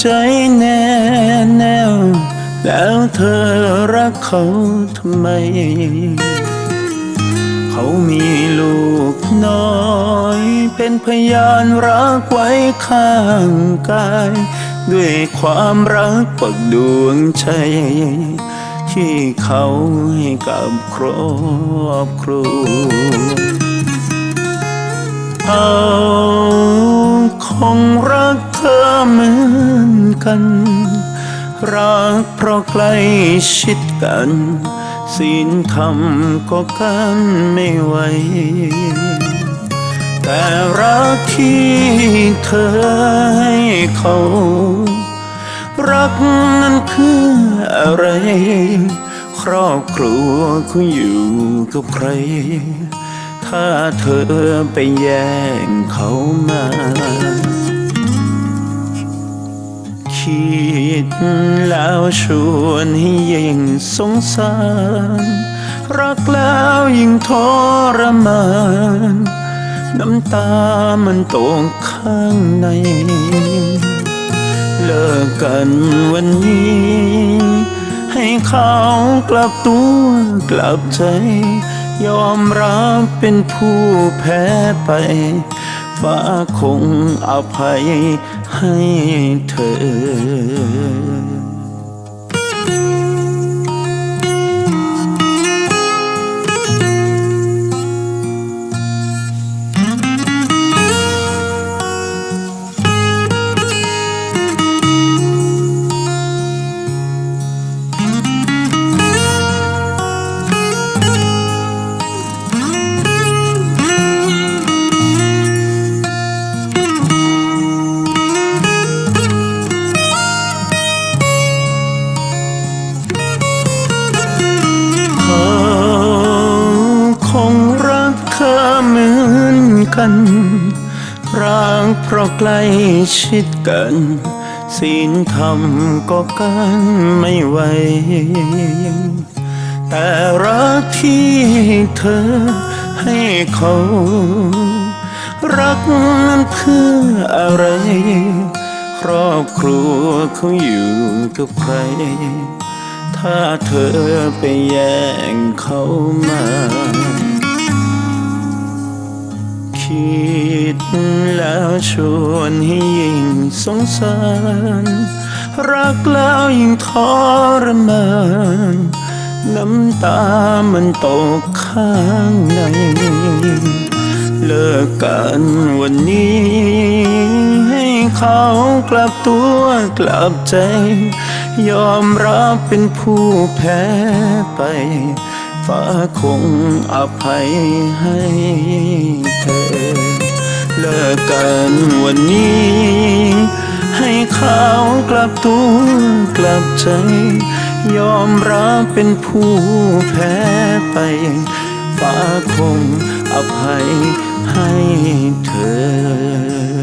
ใจแน่แน่วแล้วเธอรักเขาทำไม เขามีลูกน้อย เป็นพยานรักไว้ข้างกาย ด้วยความรักปักดวงใจ ที่เขาให้กับครอบครัวเขาคงรักเธอเหมือน กัน รักเพราะใกล้ชิดกัน ศีลธรรมก็กันไม่ไหว แต่รักที่เธอให้เขา รักนั้นคืออะไร ครอบครัวคุณอยู่กับใคร ถ้าเธอไปแย่งเขามา แล้วชวนให้ยิ่งสงสาร รักแล้วยิ่งทรมาน น้ำตามันตกข้างใน เลิกกันวันนี้ ให้เขากลับตัวกลับใจ ยอมรับเป็นผู้แพ้ไปฟ้าคงอภัยให้เธอ กัน รักเพราะใกล้ชิดกัน ศีลธรรมก็กันไม่ไหว แต่รักที่เธอให้เขา รักนั้นเพื่ออะไร ครอบครัวเขาอยู่กับใคร ถ้าเธอไปแย่งเขามา คิดแล้วชวนให้ยิ่งสงสาร รักแล้วยิ่งทรมานน้ำตามันตกข้างใน เลิกกันวันนี้ ให้เขากลับตัวกลับใจ ยอมรับเป็นผู้แพ้ไป ฟ้าคงอภัยให้เธอ เลิกกันวันนี้ ให้เขากลับตัวกลับใจ ยอมรับเป็นผู้แพ้ไป ฟ้าคงอภัยให้เธอ